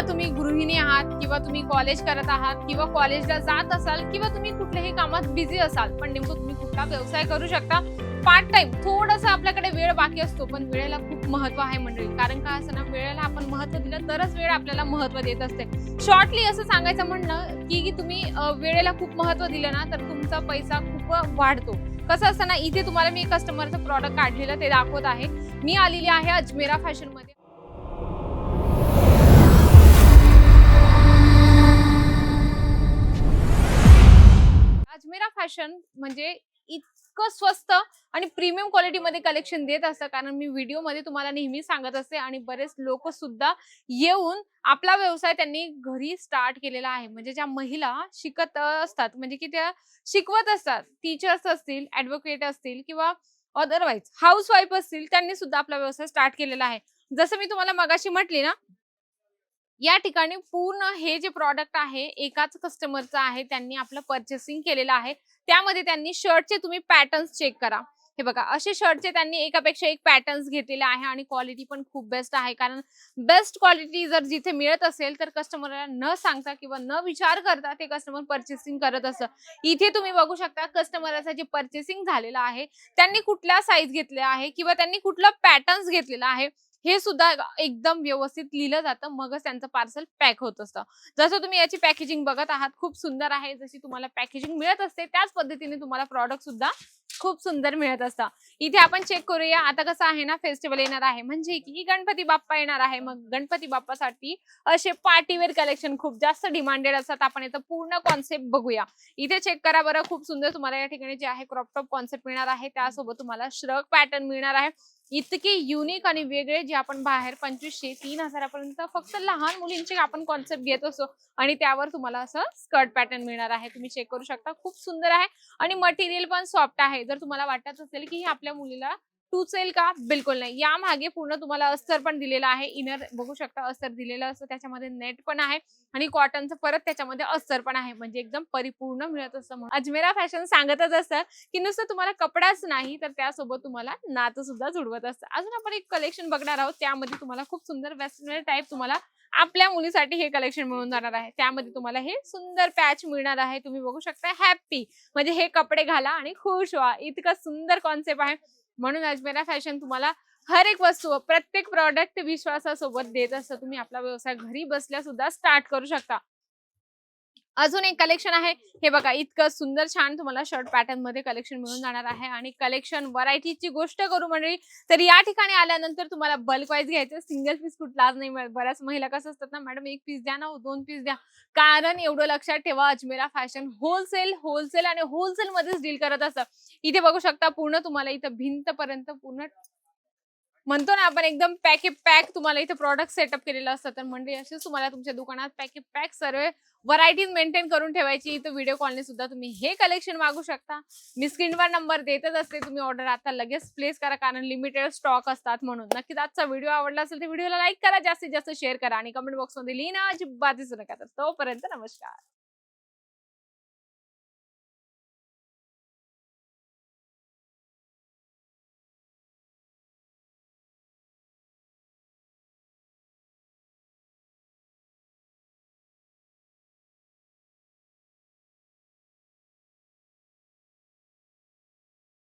आता तुम्ही गृहिणी आहात किंवा तुम्ही कॉलेज करत आहात किंवा कॉलेजला जात असाल किंवा तुम्ही कुठल्याही कामात बिझी असाल पण नेमकं तुम्ही कुठला व्यवसाय करू शकता? पार्ट टाइम थोडंसं आपल्याकडे वेळ बाकी असतो पण वेळेला खूप महत्त्व आहे मंडळी. कारण काय असं ना वेळेला आपण महत्त्व दिलं तरच वेळ आपल्याला महत्त्व देत असते. शॉर्टली असं सांगायचं म्हणणं की की तुम्ही वेळेला खूप महत्त्व दिलं ना तर तुमचा पैसा खूप वाढतो. कसं असतं ना इथे तुम्हाला मी कस्टमरचं प्रॉडक्ट काढलेलं ते दाखवत आहे. मी आलेली आहे अजमेरा फॅशनमध्ये. फॅशन म्हणजे इतकं स्वस्त आणि प्रीमियम क्वालिटीमध्ये कलेक्शन देत असतं. कारण मी व्हिडिओमध्ये तुम्हाला नेहमी सांगत असते आणि बरेच लोक सुद्धा येऊन आपला व्यवसाय त्यांनी घरी स्टार्ट केलेला आहे. म्हणजे ज्या महिला शिकत असतात म्हणजे की त्या शिकवत असतात टीचर्स असतील ऍडव्होकेट असतील किंवा अदरवाईज हाऊस वाईफ असतील त्यांनी सुद्धा आपला व्यवसाय स्टार्ट केलेला आहे. जसं मी तुम्हाला मगाशी म्हटली ना या ठिकाणी पूर्ण हे जे प्रॉडक्ट आहे एकाच कस्टमरचं आहे त्यांनी आपलं परचेसिंग केलेलं आहे. त्यामध्ये त्यांनी शर्टचे तुम्ही पॅटर्न्स चेक करा. हे बघा असे शर्टचे त्यांनी एकापेक्षा एक पॅटर्न्स घेतलेले आहे आणि क्वालिटी पण खूप बेस्ट आहे. कारण बेस्ट क्वालिटी जर जिथे मिळत असेल तर कस्टमरला न सांगता किंवा न विचार करता ते कस्टमर परचेसिंग करत असतं इथे तुम्ही बघू शकता कस्टमरचं जे परचेसिंग झालेलं आहे त्यांनी कुठल्या साईज घेतल्या आहे किंवा त्यांनी कुठला पॅटर्न्स घेतलेला आहे हे सुद्धा एकदम व्यवस्थित लिहिलं जातं. मगच त्यांचं पार्सल पॅक होत असतं. जसं तुम्ही याची पॅकेजिंग बघत आहात खूप सुंदर आहे. जशी तुम्हाला पॅकेजिंग मिळत असते त्याच पद्धतीने तुम्हाला प्रॉडक्ट सुद्धा खूप सुंदर मिळत असतं. इथे आपण चेक करूया. आता कसं आहे ना फेस्टिवल येणार आहे. म्हणजे की गणपती बाप्पा येणार आहे. मग गणपती बाप्पासाठी असे पार्टीवेअर कलेक्शन खूप जास्त डिमांडेड असतात. आपण याचा पूर्ण कॉन्सेप्ट बघूया. इथे चेक करा बरं. खूप सुंदर तुम्हाला या ठिकाणी जे आहे क्रॉपटॉप कॉन्सेप्ट मिळणार आहे. त्यासोबत तुम्हाला श्रग पॅटर्न मिळणार आहे. इतके युनिक आणि वेगळे जे आपण बाहेर पंचवीसशे तीन हजारापर्यंत फक्त लहान मुलींचे आपण कॉन्सेप्ट घेत असतो आणि त्यावर तुम्हाला असं स्कर्ट पॅटर्न मिळणार आहे. तुम्ही चेक करू शकता. खूप सुंदर आहे. आणि मटेरियल पण सॉफ्ट आहे. जर तुम्हाला वाटत असेल की हे आपल्या मुलीला टूचेल का? बिलकुल नाही. या मागे पूर्ण तुम्हाला अस्तर पण दिलेलं आहे. इनर बघू शकता अस्तर दिलेलं असतं. त्याच्यामध्ये नेट पण आहे आणि कॉटनचं परत त्याच्यामध्ये अस्तर पण आहे. म्हणजे एकदम परिपूर्ण मिळत असतं म्हणून. अजमेरा फॅशन सांगतच असतं की नुसतं तुम्हाला कपडाच नाही तर त्यासोबत तुम्हाला नातं सुद्धा जुडवत असतं. अजून आपण एक कलेक्शन बघणार आहोत. त्यामध्ये तुम्हाला खूप सुंदर वेस्टर्न टाईप तुम्हाला आपल्या मुलीसाठी हे कलेक्शन मिळून जाणार आहे. त्यामध्ये तुम्हाला हे सुंदर पॅच मिळणार आहे. तुम्ही बघू शकता हॅप्पी म्हणजे हे कपडे घाला आणि खुश व्हा. इतकं सुंदर कॉन्सेप्ट आहे. म्हणून अजमेरा फॅशन तुम्हाला हर एक वस्तू प्रत्येक प्रॉडक्ट विश्वासासोबत देत असतं तुम्ही आपला व्यवसाय घरी बसल्या सुद्धा स्टार्ट करू शकता. अजून एक कलेक्शन आहे. हे बघा इतकं सुंदर छान तुम्हाला शर्ट पॅटर्नमध्ये कलेक्शन मिळून जाणार आहे. आणि कलेक्शन व्हरायटीची गोष्ट करू मंडळी तर या ठिकाणी आल्यानंतर तुम्हाला बल्क वाईज घ्यायचं सिंगल पीस कुठलाच नाही मिळत. बऱ्याच महिला कसं असतात ना मॅडम एक पीस द्या ना दोन पीस द्या. कारण एवढं लक्षात ठेवा अजमेरा फॅशन होलसेल होलसेल आणि होलसेल मध्येच डील करत असतं. इथे बघू शकता पूर्ण तुम्हाला इथं भिंत पर्यंत पूर्ण म्हणतो ना आपण एकदम पॅके पॅक तुम्हाला इथे प्रॉडक्ट सेटअप केलेलं असतं. तर म्हणजे असेच तुम्हाला तुमच्या दुकानात पॅके पॅक सर्व व्हरायटीज मेंटेन करून ठेवायची. इथं व्हिडिओ कॉलने सुद्धा तुम्ही हे कलेक्शन मागू शकता. मी स्क्रीनवर नंबर देतच असते. तुम्ही ऑर्डर आता लगेच प्लेस करा. कारण लिमिटेड स्टॉक असतात म्हणून. नक्कीच आजचा व्हिडिओ आवडला असेल तर व्हिडिओला लाईक करा. जास्तीत जास्त शेअर करा. आणि कमेंट बॉक्समध्ये लिहिणं अजिबात दिसू नका. तर तोपर्यंत नमस्कार.